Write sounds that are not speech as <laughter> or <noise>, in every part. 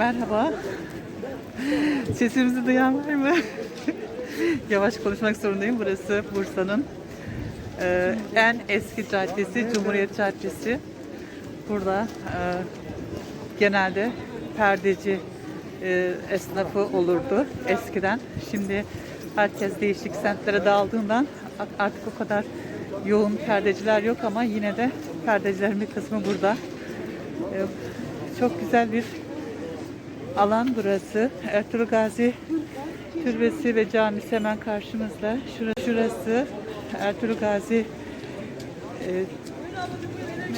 Merhaba. Sesimizi duyan var mı? Yavaş konuşmak zorundayım. Burası Bursa'nın e, en eski caddesi, Cumhuriyet Caddesi. Burada e, genelde perdeci e, esnafı olurdu eskiden. Şimdi herkes değişik semtlere dağıldığından artık o kadar yoğun perdeciler yok ama yine de perdecilerin bir kısmı burada. E, çok güzel bir alan burası. Ertuğrul Gazi Türbesi ve camisi hemen karşımızda. Şurası, şurası Ertuğrul Gazi e,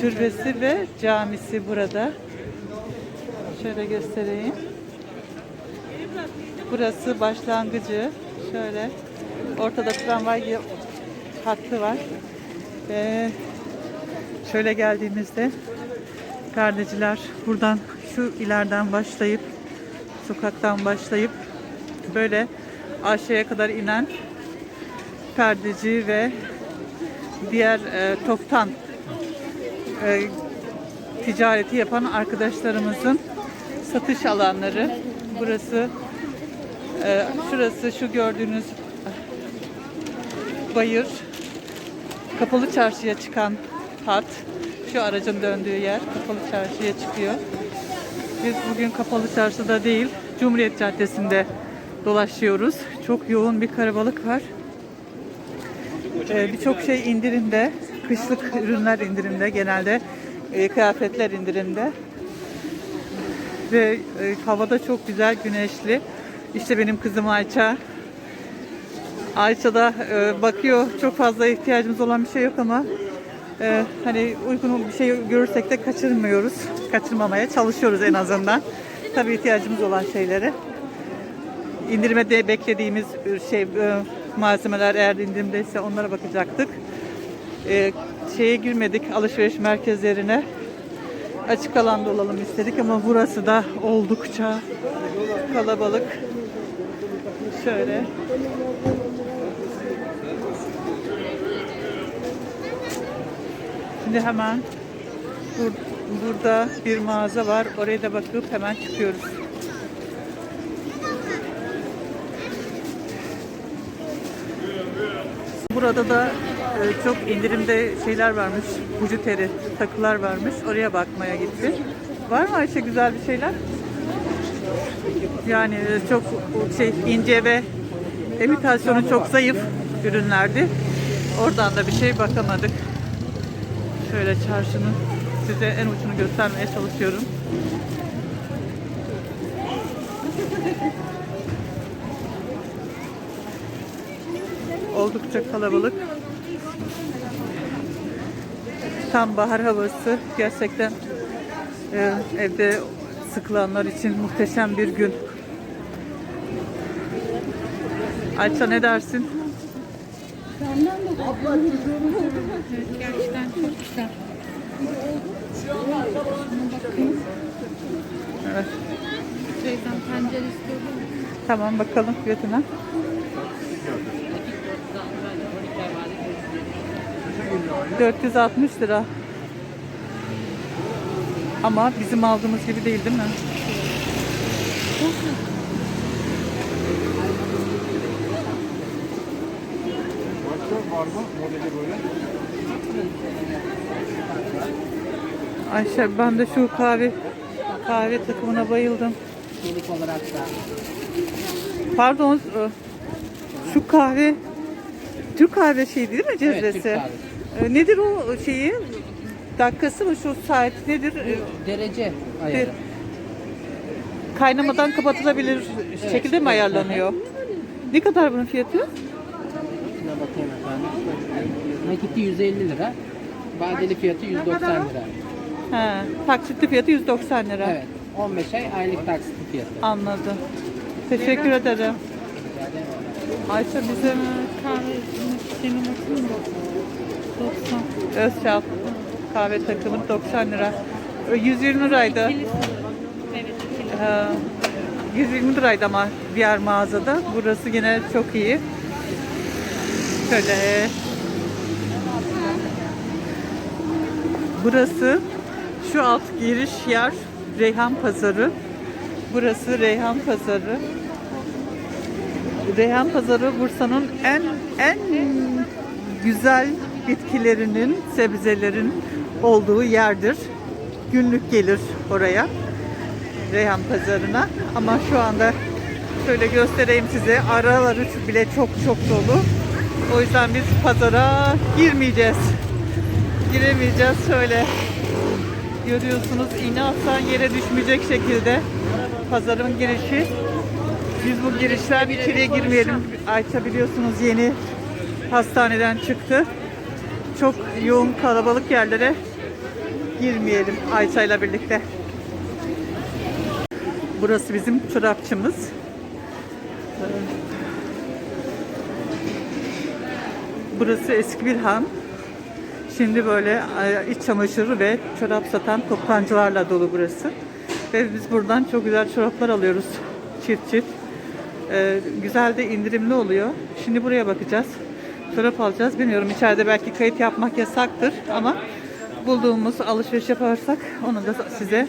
Türbesi ve camisi burada. Şöyle göstereyim. Burası başlangıcı. Şöyle ortada tramvay hattı var. Ve şöyle geldiğimizde Perdeciler buradan şu ileriden başlayıp sokaktan başlayıp böyle aşağıya kadar inen perdeci ve diğer e, toptan e, ticareti yapan arkadaşlarımızın satış alanları. Burası e, şurası şu gördüğünüz bayır kapalı çarşıya çıkan hat. Şu aracın döndüğü yer kapalı çarşıya çıkıyor. Biz bugün kapalı çarşıda değil, Cumhuriyet Caddesi'nde dolaşıyoruz. Çok yoğun bir karabalık var. Ee, Birçok şey indirimde. Kışlık ürünler indirimde. Genelde e, kıyafetler indirimde. Ve e, havada çok güzel güneşli. İşte benim kızım Ayça. Ayça da e, bakıyor. Çok fazla ihtiyacımız olan bir şey yok ama e, hani uygun bir şey görürsek de kaçırmıyoruz. Kaçırmamaya çalışıyoruz en azından. Tabii ihtiyacımız olan şeyleri. İndirime de beklediğimiz şey e, malzemeler eğer indirimdeyse onlara bakacaktık. E, şeye girmedik alışveriş merkezlerine. Açık alanda olalım istedik ama burası da oldukça kalabalık. Şöyle Şimdi hemen bur- burada bir mağaza var. Oraya da bakıp hemen çıkıyoruz. Burada da e, çok indirimde şeyler varmış. Bujuteri takılar varmış. Oraya bakmaya gitti. Var mı Ayşe güzel bir şeyler? Yani e, çok şey ince ve imitasyonu çok zayıf ürünlerdi. Oradan da bir şey bakamadık. Şöyle çarşının size en ucunu göstermeye çalışıyorum. Oldukça kalabalık. Tam bahar havası. Gerçekten e, evde sıkılanlar için muhteşem bir gün. Ayça ne dersin? Gerçekten çok güzel. Evet. İstiyordu. Tamam bakalım fiyatına. ...460 lira. Ama bizim aldığımız gibi değil değil mi? Başka mı modeli böyle? Ayşe ben de şu kahve kahve takımına bayıldım. Çelik olarak da Pardon e, şu kahve Türk kahve şeyi değil mi Evet, cezvesi? Türk E, Nedir o şeyi? Dakikası mı şu saat nedir? Derece ayarı. kaynamadan kapatılabilir şekilde mi ayarlanıyor? Ne kadar bunun fiyatı? Nakiti 150 lira. Vadeli fiyatı 190 lira. He, taksitli fiyatı 190 lira. Evet. 15 ay aylık taksitli fiyatı. Anladım. Teşekkür ederim. Ayşe bizim Kahve sistemi bakın mı? 90. Özçal kahve takımı 90 lira. Ö, 120 liraydı. Evet. Ee, 120 liraydı ama diğer mağazada. Burası yine çok iyi. Şöyle. Burası şu alt giriş yer Reyhan Pazarı. Burası Reyhan Pazarı. Reyhan Pazarı Bursa'nın en en güzel bitkilerinin, sebzelerin olduğu yerdir. Günlük gelir oraya. Reyhan Pazarı'na. Ama şu anda şöyle göstereyim size. Araları bile çok çok dolu. O yüzden biz pazara girmeyeceğiz. Giremeyeceğiz şöyle. Görüyorsunuz iğne atsan yere düşmeyecek şekilde pazarın girişi. Biz bu girişler içeriye girmeyelim. Ayça biliyorsunuz yeni hastaneden çıktı. Çok yoğun kalabalık yerlere girmeyelim Ayça ile birlikte. Burası bizim çorapçımız. Burası eski bir han. Şimdi böyle e, iç çamaşırı ve çorap satan toptancılarla dolu burası. Ve biz buradan çok güzel çoraplar alıyoruz. Çift çift. Ee, güzel de indirimli oluyor. Şimdi buraya bakacağız. Çorap alacağız. Bilmiyorum içeride belki kayıt yapmak yasaktır ama bulduğumuz alışveriş yaparsak onu da size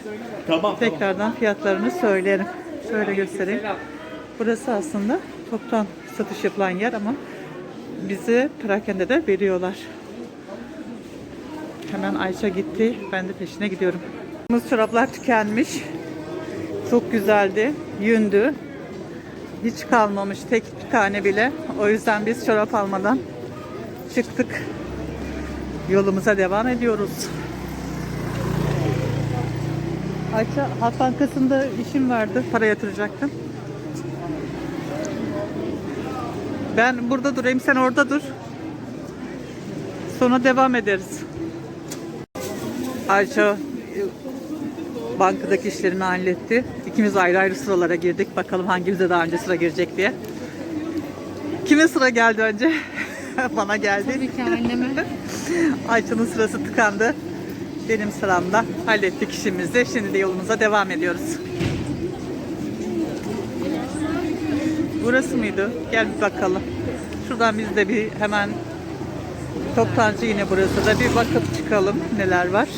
tekrardan fiyatlarını söylerim. Şöyle göstereyim. Burası aslında toptan satış yapılan yer ama bizi perakende de veriyorlar. Hemen Ayşe gitti. Ben de peşine gidiyorum. Bu çoraplar tükenmiş. Çok güzeldi. Yündü. Hiç kalmamış tek bir tane bile. O yüzden biz çorap almadan çıktık. Yolumuza devam ediyoruz. Ayça Halk Bankası'nda işim vardı. Para yatıracaktım. Ben burada durayım, sen orada dur. Sonra devam ederiz. Ayça e, bankadaki işlerimi halletti. İkimiz ayrı ayrı sıralara girdik. Bakalım hangimize daha önce sıra girecek diye. Kime sıra geldi önce? <laughs> Bana geldi. Tabii ki anneme. <laughs> Ayça'nın sırası tıkandı. Benim sıramda hallettik işimizi. Şimdi de yolumuza devam ediyoruz. Burası mıydı? Gel bir bakalım. Şuradan biz de bir hemen toptancı yine burası da bir bakıp çıkalım neler var.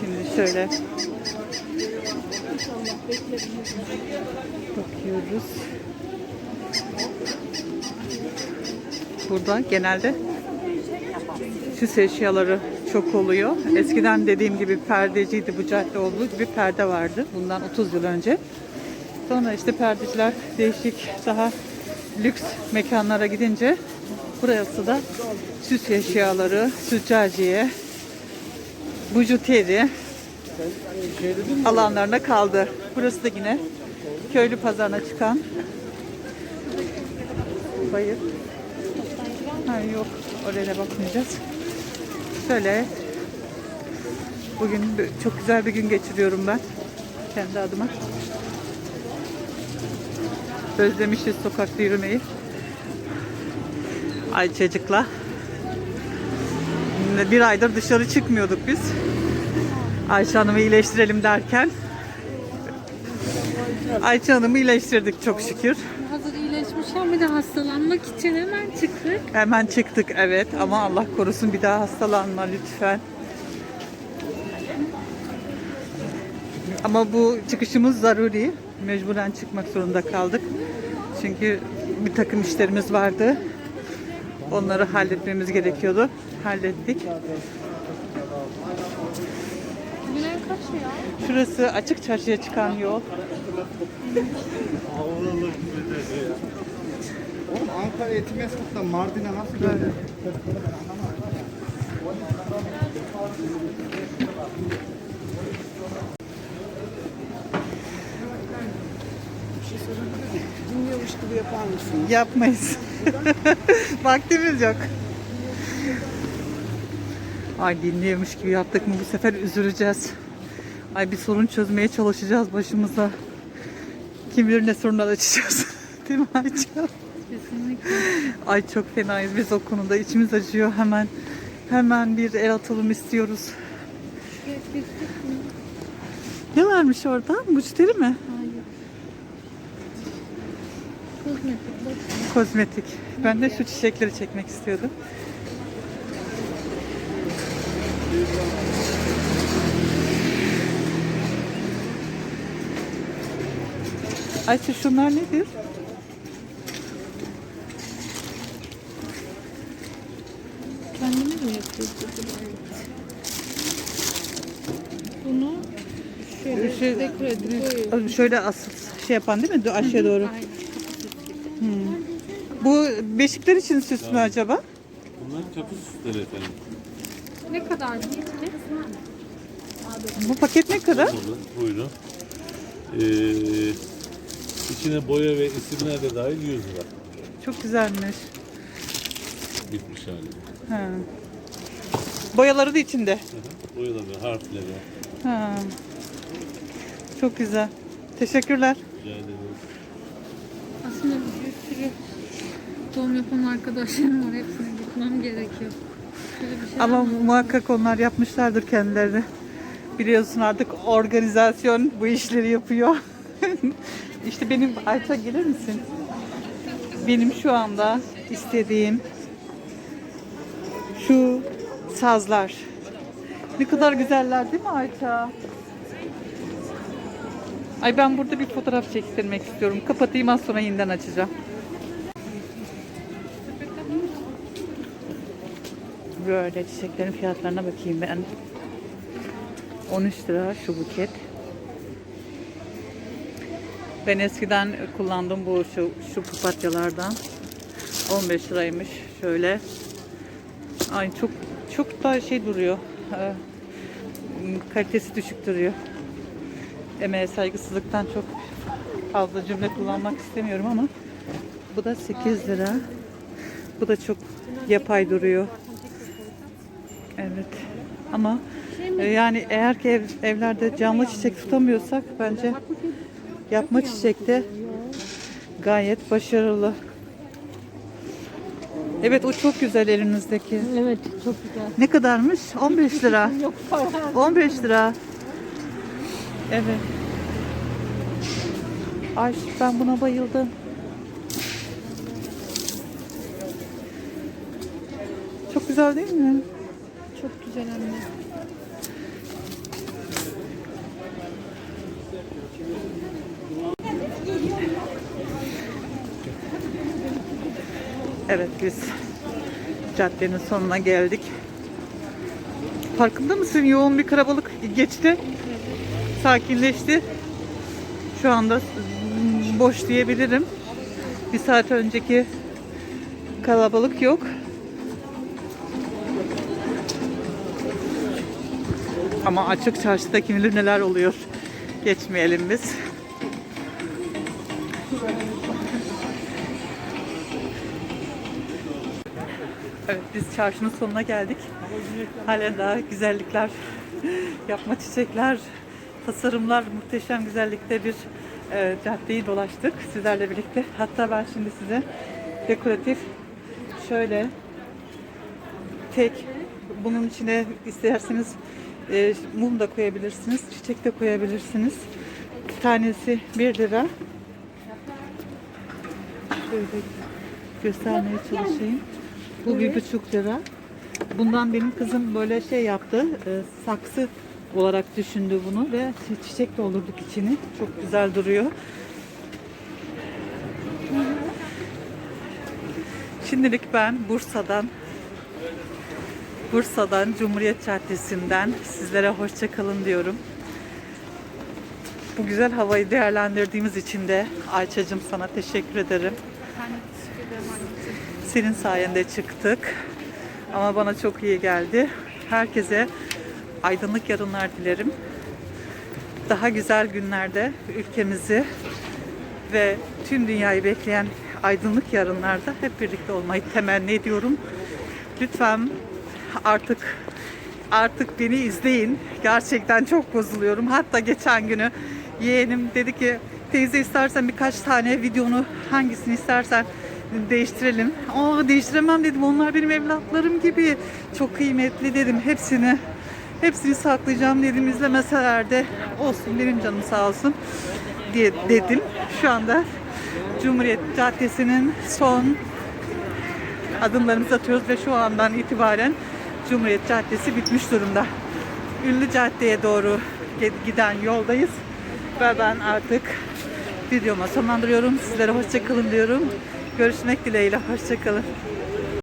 Şimdi şöyle bakıyoruz. Burada genelde süs eşyaları çok oluyor. Eskiden dediğim gibi perdeciydi bu cadde olduğu gibi perde vardı. Bundan 30 yıl önce. Sonra işte perdeciler değişik daha lüks mekanlara gidince burası da süs eşyaları, süccaciye, bujuteri alanlarına kaldı. Burası da yine köylü pazarına çıkan bayır. Ha, yok oraya da bakmayacağız. Şöyle bugün çok güzel bir gün geçiriyorum ben kendi adıma. Özlemişiz sokakta yürümeyi. Ayçacıkla. Bir aydır dışarı çıkmıyorduk biz. Ayşe Hanım'ı iyileştirelim derken Ayça Hanım'ı iyileştirdik çok şükür. Hazır iyileşmişken bir de hastalanmak için hemen çıktık. Hemen çıktık evet ama Allah korusun bir daha hastalanma lütfen. Ama bu çıkışımız zaruri. Mecburen çıkmak zorunda kaldık. Çünkü bir takım işlerimiz vardı. Onları halletmemiz gerekiyordu. Hallettik. Güney kaç ya? Şurası açık çarşıya çıkan yol. Oğlum Ankara Etimesgut'tan Mardin'e nasıl geldi? Dinliyormuş gibi yapar mısın? Yapmayız. <laughs> Vaktimiz yok. Ay dinliyormuş gibi yaptık mı bu sefer üzüleceğiz. Ay bir sorun çözmeye çalışacağız başımıza. Kim bilir ne sorunlar açacağız. <laughs> Değil mi Ayça? Kesinlikle. Ay çok fenayız biz o konuda. içimiz acıyor hemen. Hemen bir el atalım istiyoruz. Ne varmış orada? Müşteri mi? Kozmetik. Kozmetik. Ben de şu çiçekleri çekmek istiyordum. Ayça şunlar nedir? Kendimiz mi yapıyoruz? Bunu şöyle Şey- dekore edip koyuyoruz. Şöyle asıl şey yapan değil mi? Aşağıya doğru. Aynen. Bu beşikler için süs mü acaba? Bunlar kapı süsleri efendim. Ne kadar bu? Bu paket ne kadar? Olmalı. Buyurun. Ee, içine boya ve isimler de dahil 100 lira. Çok güzelmiş. Bitmiş hali. Ha. Boyaları da içinde. Hı hı. Boyaları, harfleri. Ha. Çok güzel. Teşekkürler. Rica ederiz. Aslında bir sürü doğum yapan arkadaşlarım var. Hepsine gitmem gerekiyor. Şey Ama muhakkak onlar yapmışlardır kendileri. Biliyorsun artık organizasyon bu işleri yapıyor. <laughs> işte benim Ayça gelir misin? Benim şu anda istediğim şu sazlar. Ne kadar güzeller değil mi Ayça? Ay ben burada bir fotoğraf çektirmek istiyorum. Kapatayım az sonra yeniden açacağım. Böyle çiçeklerin fiyatlarına bakayım ben. 13 lira şu buket. Ben eskiden kullandım bu şu, şu papatyalardan. 15 liraymış şöyle. Ay çok çok da şey duruyor. Ee, kalitesi düşük duruyor. Emeğe saygısızlıktan çok fazla cümle kullanmak istemiyorum ama bu da 8 lira. Bu da çok yapay duruyor. Evet. Ama e, yani eğer ki ev, evlerde canlı çiçek tutamıyorsak bence yapma çiçekte gayet başarılı. Evet o çok güzel elinizdeki. Evet çok güzel. Ne kadarmış? 15 lira. <laughs> Yok para. 15 lira. Evet. Ay ben buna bayıldım. Çok güzel değil mi? Çok güzel anne. Evet biz caddenin sonuna geldik. Farkında mısın? Yoğun bir kalabalık geçti. Sakinleşti. Şu anda boş diyebilirim. Bir saat önceki kalabalık yok. Ama açık çarşıda kim bilir neler oluyor. Geçmeyelim biz. Evet biz çarşının sonuna geldik. Halen daha güzellikler, yapma çiçekler, tasarımlar muhteşem güzellikte bir e, caddeyi dolaştık sizlerle birlikte. Hatta ben şimdi size dekoratif şöyle tek bunun içine isterseniz e, mum da koyabilirsiniz, çiçek de koyabilirsiniz. Bir tanesi 1 lira. Şöyle göstermeye çalışayım. Bu bir buçuk lira. Bundan benim kızım böyle şey yaptı. e, saksı olarak düşündü bunu ve çi- çiçek doldurduk içini. Çok güzel duruyor. Şimdilik ben Bursa'dan Bursa'dan Cumhuriyet Caddesi'nden sizlere hoşça kalın diyorum. Bu güzel havayı değerlendirdiğimiz için de Ayça'cığım sana teşekkür ederim. Senin sayende çıktık. Ama bana çok iyi geldi. Herkese aydınlık yarınlar dilerim. Daha güzel günlerde ülkemizi ve tüm dünyayı bekleyen aydınlık yarınlarda hep birlikte olmayı temenni ediyorum. Lütfen artık artık beni izleyin. Gerçekten çok bozuluyorum. Hatta geçen günü yeğenim dedi ki teyze istersen birkaç tane videonu hangisini istersen değiştirelim. Aa değiştiremem dedim. Onlar benim evlatlarım gibi. Çok kıymetli dedim. Hepsini hepsini saklayacağım dedim. İzlemeseler de olsun benim canım sağ olsun diye dedim. Şu anda Cumhuriyet Caddesi'nin son adımlarımızı atıyoruz ve şu andan itibaren Cumhuriyet Caddesi bitmiş durumda. Ünlü Cadde'ye doğru giden yoldayız ve ben artık videoma sonlandırıyorum. Sizlere hoşça kalın diyorum. Görüşmek dileğiyle. Hoşça kalın.